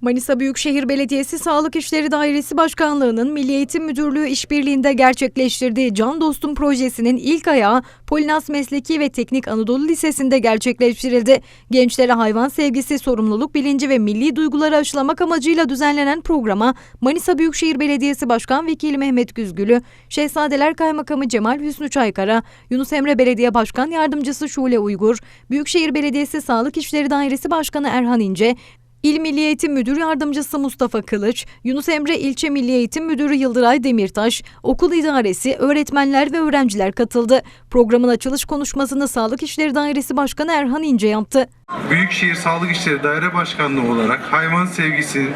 Manisa Büyükşehir Belediyesi Sağlık İşleri Dairesi Başkanlığı'nın Milli Eğitim Müdürlüğü işbirliğinde gerçekleştirdiği Can Dostum projesinin ilk ayağı Polinas Mesleki ve Teknik Anadolu Lisesi'nde gerçekleştirildi. Gençlere hayvan sevgisi, sorumluluk bilinci ve milli duyguları aşılamak amacıyla düzenlenen programa Manisa Büyükşehir Belediyesi Başkan Vekili Mehmet Güzgülü, Şehzadeler Kaymakamı Cemal Hüsnü Çaykara, Yunus Emre Belediye Başkan Yardımcısı Şule Uygur, Büyükşehir Belediyesi Sağlık İşleri Dairesi Başkanı Erhan İnce, İl Milli Eğitim Müdür Yardımcısı Mustafa Kılıç, Yunus Emre İlçe Milli Eğitim Müdürü Yıldıray Demirtaş, okul idaresi, öğretmenler ve öğrenciler katıldı. Programın açılış konuşmasını Sağlık İşleri Dairesi Başkanı Erhan İnce yaptı. Büyükşehir Sağlık İşleri Daire Başkanlığı olarak hayvan sevgisinin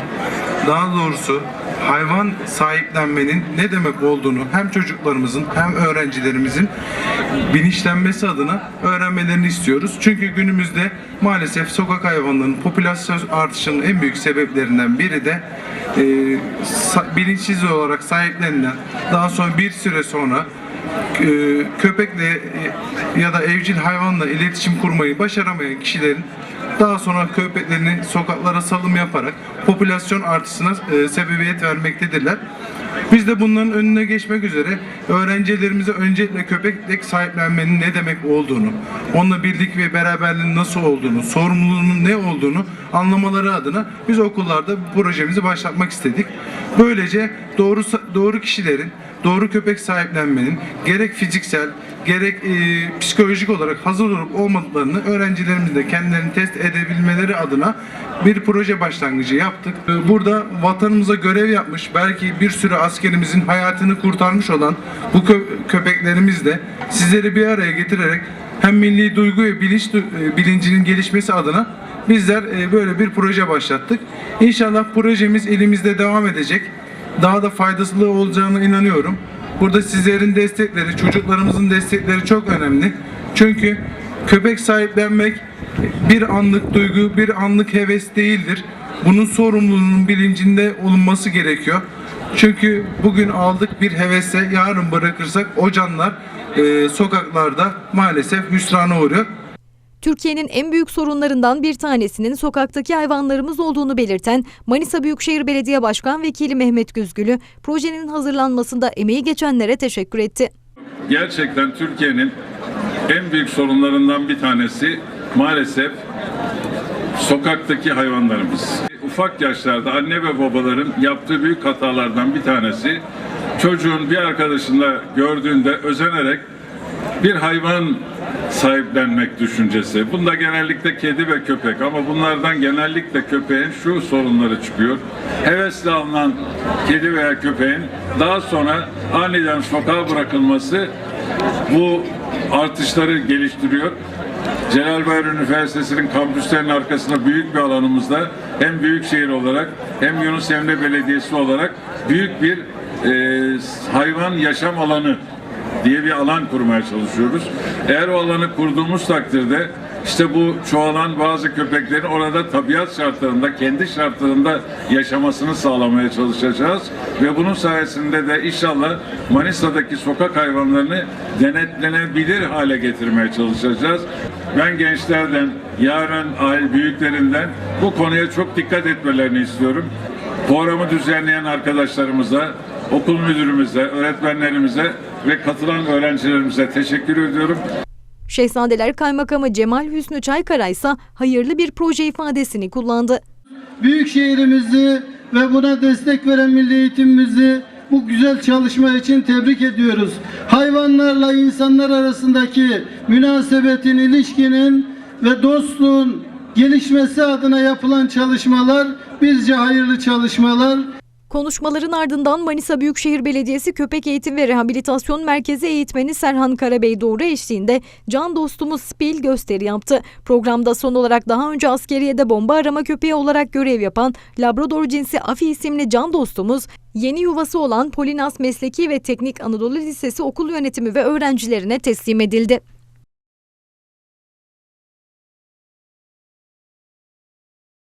daha doğrusu hayvan sahiplenmenin ne demek olduğunu hem çocuklarımızın hem öğrencilerimizin bilinçlenmesi adına öğrenmelerini istiyoruz. Çünkü günümüzde maalesef sokak hayvanlarının popülasyon artışının en büyük sebeplerinden biri de e, bilinçsiz olarak sahiplenilen daha sonra bir süre sonra e, köpekle e, ya da evcil hayvanla iletişim kurmayı başaramayan kişilerin daha sonra köpeklerini sokaklara salım yaparak popülasyon artışına e, sebebiyet vermektedirler. Biz de bunların önüne geçmek üzere öğrencilerimize öncelikle köpek sahiplenmenin ne demek olduğunu, onunla birlik ve beraberliğin nasıl olduğunu, sorumluluğunun ne olduğunu anlamaları adına biz okullarda bu projemizi başlatmak istedik. Böylece doğru doğru kişilerin doğru köpek sahiplenmenin gerek fiziksel gerek e, psikolojik olarak hazır olup olmadıklarını öğrencilerimiz de kendilerini test edebilmeleri adına bir proje başlangıcı yaptık. E, Burada vatanımıza görev yapmış belki bir sürü askerimizin hayatını kurtarmış olan bu kö- köpeklerimiz de sizleri bir araya getirerek hem milli duygu ve bilinç e, bilincinin gelişmesi adına bizler e, böyle bir proje başlattık. İnşallah projemiz elimizde devam edecek daha da faydalı olacağına inanıyorum. Burada sizlerin destekleri, çocuklarımızın destekleri çok önemli. Çünkü köpek sahiplenmek bir anlık duygu, bir anlık heves değildir. Bunun sorumluluğunun bilincinde olunması gerekiyor. Çünkü bugün aldık bir hevese, yarın bırakırsak o canlar e, sokaklarda maalesef hüsrana uğruyor. Türkiye'nin en büyük sorunlarından bir tanesinin sokaktaki hayvanlarımız olduğunu belirten Manisa Büyükşehir Belediye Başkan Vekili Mehmet Güzgülü, projenin hazırlanmasında emeği geçenlere teşekkür etti. gerçekten Türkiye'nin en büyük sorunlarından bir tanesi maalesef sokaktaki hayvanlarımız. Ufak yaşlarda anne ve babaların yaptığı büyük hatalardan bir tanesi çocuğun bir arkadaşında gördüğünde özenerek bir hayvan sahiplenmek düşüncesi. Bunda genellikle kedi ve köpek ama bunlardan genellikle köpeğin şu sorunları çıkıyor. Hevesle alınan kedi veya köpeğin daha sonra aniden sokağa bırakılması bu artışları geliştiriyor. Celal Bayar Üniversitesi'nin kampüslerinin arkasında büyük bir alanımızda hem büyükşehir olarak hem Yunus Emre Belediyesi olarak büyük bir e, hayvan yaşam alanı diye bir alan kurmaya çalışıyoruz. Eğer o alanı kurduğumuz takdirde işte bu çoğalan bazı köpeklerin orada tabiat şartlarında, kendi şartlarında yaşamasını sağlamaya çalışacağız. Ve bunun sayesinde de inşallah Manisa'daki sokak hayvanlarını denetlenebilir hale getirmeye çalışacağız. Ben gençlerden, yarın aile büyüklerinden bu konuya çok dikkat etmelerini istiyorum. Programı düzenleyen arkadaşlarımıza, okul müdürümüze, öğretmenlerimize ve katılan öğrencilerimize teşekkür ediyorum. Şehzadeler Kaymakamı Cemal Hüsnü Çaykara ise hayırlı bir proje ifadesini kullandı. Büyükşehirimizi ve buna destek veren Milli Eğitimimizi bu güzel çalışma için tebrik ediyoruz. Hayvanlarla insanlar arasındaki münasebetin, ilişkinin ve dostluğun gelişmesi adına yapılan çalışmalar bizce hayırlı çalışmalar. Konuşmaların ardından Manisa Büyükşehir Belediyesi Köpek Eğitim ve Rehabilitasyon Merkezi eğitmeni Serhan Karabey Doğru eşliğinde Can Dostumuz Spil gösteri yaptı. Programda son olarak daha önce askeriyede bomba arama köpeği olarak görev yapan Labrador cinsi Afi isimli Can Dostumuz, yeni yuvası olan Polinas Mesleki ve Teknik Anadolu Lisesi okul yönetimi ve öğrencilerine teslim edildi.